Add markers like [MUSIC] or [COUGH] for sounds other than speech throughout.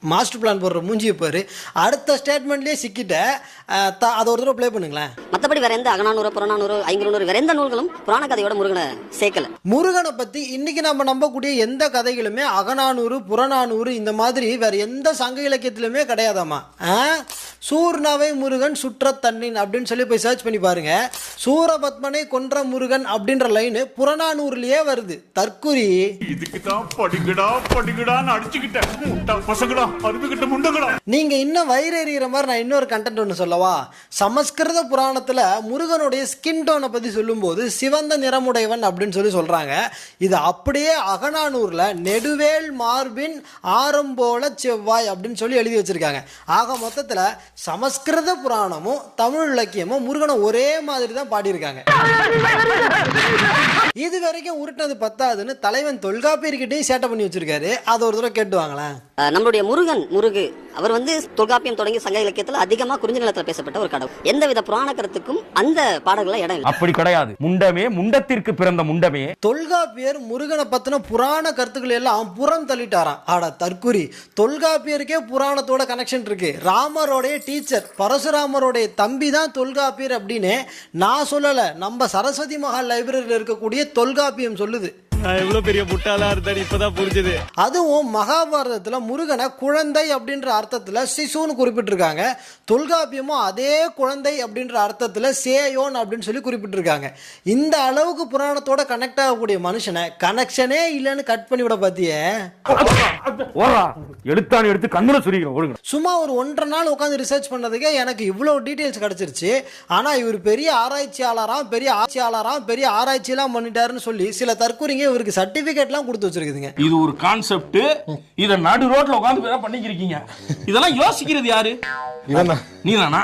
Master plan போடுற மூஞ்சியை பாரு. அடுத்த ஸ்டேட்மெண்ட்லேயே சிக்கிட்ட அதை ஒரு தடவை ப்ளே பண்ணுங்களேன். மத்தபடி வேற எந்த அகநானூறு புறநானூறு ஐங்குறுநூறு வேற எந்த நூல்களும் புராண கதையோட முருகனை சேர்க்கல. முருகனை பற்றி இன்னைக்கு நம்ம நம்பக்கூடிய எந்த கதைகளுமே அகநானூறு புறநானூறு இந்த மாதிரி வேற எந்த சங்க இலக்கியத்திலுமே கிடையாதாம்மா. ஆ? சூர்ணாவை முருகன் சுற்ற தண்ணின் அப்படின்னு சொல்லி போய் சர்ச் பண்ணி பாருங்க. சூரபத்மனை கொன்ற முருகன் அப்படின்ற லைனு புறநானூறுலயே வருது. தற்குறி இதுக்கு தான் படிக்கடா படிக்கடான்னு அடிச்சுக்கிட்டேன். பசங்கடா. நீங்க இன்னும் வயிறு எறிகிற மாதிரி நான் இன்னொரு கண்டென்ட் ஒன்று சொல்லவா? சமஸ்கிருத புராணத்துல முருகனுடைய ஸ்கின் டோனை பத்தி சொல்லும்போது சிவந்த நிறமுடையவன் அப்படின்னு சொல்லி சொல்றாங்க. இது அப்படியே அகநானூர்ல நெடுவேல் மார்பின் ஆரம்போல செவ்வாய் அப்படின்னு சொல்லி எழுதி வச்சிருக்காங்க. ஆக மொத்தத்துல சமஸ்கிருத புராணமும் தமிழ் இலக்கியமும் முருகனை ஒரே மாதிரி தான் பாடியிருக்காங்க. இது வரைக்கும் உருட்டினது பத்தாதுன்னு தலைவன் தொல்காப்பியர்கிட்டையும் சேட்டை பண்ணி வச்சிருக்காரு. அதை ஒரு தடவை கேட்டு வாங்களேன். நம்மளுடைய முருகன் முருகு. அவர் வந்து தொல்காப்பியம் தொடங்கி சங்க இலக்கியத்துல அதிகமா குறிஞ்சி நிலத்துல பேசப்பட்ட ஒரு கடவுள். எந்தவித புராண கருத்துக்கும் அந்த பாடல்கள இடம் இல்லை. அப்படி கிடையாது. முண்டமே முண்டத்திற்கு பிறந்த முண்டமே. தொல்காப்பியர் முருகனை பத்தின புராண கருத்துக்கள் எல்லாம் புறம் தள்ளிட்டாராம். ஆடா தற்குறி தொல்காப்பியருக்கே புராணத்தோட கனெக்ஷன் இருக்கு. ராமரோடைய டீச்சர் பரசுராமருடைய தம்பி தான் தொல்காப்பியர் அப்படின்னு நான் சொல்லல. நம்ம சரஸ்வதி மகால் லைப்ரரியில் இருக்கக்கூடிய தொல்காப்பியம் சொல்லுது. நான் எவ்வளவு பெரிய முட்டாளா இருந்தேன் இப்பதான் புரிஞ்சது. அதுவும் மகாபாரதத்துல முருகனை குழந்தை அப்படின்ற அர்த்தத்துல சிசுன்னு குறிப்பிட்டிருக்காங்க. தொல்காப்பியமும் அதே குழந்தை அப்படின்ற அர்த்தத்துல சேயோன் அப்படின்னு சொல்லி குறிப்பிட்டிருக்காங்க. இந்த அளவுக்கு புராணத்தோட கனெக்ட் ஆகக்கூடிய மனுஷனை கனெக்ஷனே இல்லைன்னு கட் பண்ணி விட பாத்தியே. எடுத்தான்னு எடுத்து கண்ணுல சுரிக்கிறோம் சும்மா ஒரு ஒன்றரை நாள் உட்காந்து ரிசர்ச் பண்ணதுக்கே எனக்கு இவ்வளவு டீட்டெயில்ஸ் கிடைச்சிருச்சு. ஆனா இவர் பெரிய ஆராய்ச்சியாளராம் பெரிய ஆட்சியாளராம் பெரிய ஆராய்ச்சியெல்லாம் பண்ணிட்டாருன்னு சொல்லி சில தற்கூறிங்க இவருக்கு சர்டிபிகேட்லாம் கொடுத்து வச்சிருக்குதுங்க. இது ஒரு கான்செப்ட் இத நடு ரோட்ல உட்கார்ந்து வேற பண்ணிக்கிறீங்க இதெல்லாம் யோசிக்கிறது யாரு? நீதானா?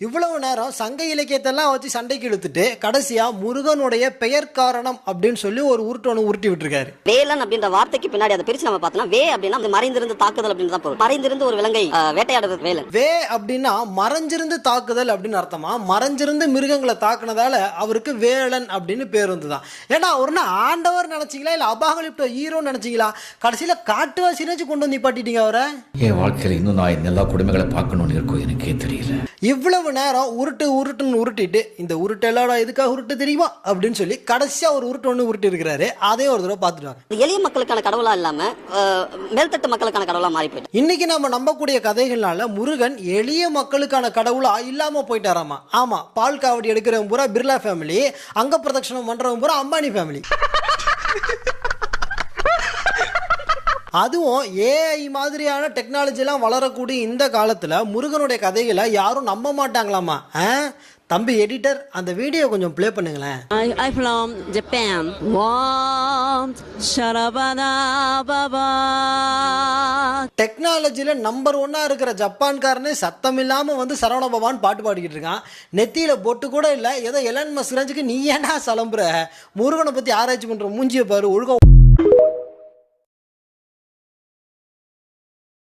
இவ்வளவு நேரம் சங்க இலக்கியத்தெல்லாம் வச்சு சண்டைக்கு இழுத்துட்டு கடைசியா முருகனுடைய பெயர் காரணம் அப்படின்னு சொல்லி ஒரு உருட்டொன்னு உருட்டி விட்டுருக்காரு. வேலன் அப்படின்ற வார்த்தைக்கு பின்னாடி அதை பிரிச்சு நம்ம பார்த்தோம்னா வே அப்படின்னா அது மறைந்திருந்து தாக்குதல் அப்படின்னு தான் பொருள். மறைந்திருந்து ஒரு விலங்கை அஹ், வேட்டையாடுவது வேலன். வே அப்படின்னா மறைஞ்சிருந்து தாக்குதல் அப்படின்னு அர்த்தமா? மறைஞ்சிருந்து மிருகங்களை தாக்குனதால அவருக்கு வேலன் அப்படின்னு பேர் வந்துதான் ஏன்னா அவருன்னா ஆண்டவர் நினைச்சீங்களா? இல்ல அபாகலிப்ட ஹீரோ நினைச்சீங்களா? கடைசியில காட்டுவாசி நினைச்சு கொண்டு வந்து நிப்பாட்டிட்டீங்க அவரை? என் வாழ்க்கையில் இன்னும் நான் எல்லா கொடுமைகளை பார்க்கணும்னு இருக்கோ எனக்கே தெரியல. இவ்வளவு நேரம் உருட்டு உருட்டுன்னு உருட்டிட்டு இந்த உருட்டு எல்லாடா எதுக்காக உருட்டு தெரியுமா? அப்படின்னு சொல்லி கடைசியா ஒரு உருட்டு ஒன்று உருட்டி இருக்கிறாரு. அதையும் ஒரு தடவை பார்த்துட்டு வாங்க. இது எளிய மக்களுக்கான கடவுளா இல்லாம மேல்தட்டு மக்களுக்கான கடவுளா மாறி போயிட்டு. இன்னைக்கு நம்ம நம்பக்கூடிய கதைகள்னால முருகன் எளிய மக்களுக்கான கடவுளா இல்லாம போயிட்டாராமா? ஆமா பால் காவடி எடுக்கிறவன் பூரா பிர்லா ஃபேமிலி அங்க பிரதட்சணம் பண்றவன் பூரா அம்பானி ஃபேமிலி [LAUGHS] அதுவும் ஏஐ மாதிரியான டெக்னாலஜிலாம் வளரக்கூடிய இந்த காலத்தில் முருகனுடைய கதைகளை யாரும் நம்ப மாட்டாங்களாமா? தம்பி எடிட்டர் அந்த வீடியோ கொஞ்சம் ப்ளே பண்ணுங்களேன் Japan. Warm Sharabana Baba. டெக்னாலஜியில் நம்பர் ஒன்னா இருக்கிற ஜப்பான்காரனே சத்தம் இல்லாமல் வந்து சரவண பவான் பாட்டு பாடிக்கிட்டு இருக்கான் நெத்தியில் பொட்டு கூட இல்லை ஏதோ எலன் மஸ்ரஞ்சுக்கு நீ ஏன்டா சலம்புற முருகனை பற்றி ஆராய்ச்சி பண்ணுற மூஞ்சியை பாரு ஒழுங்கம்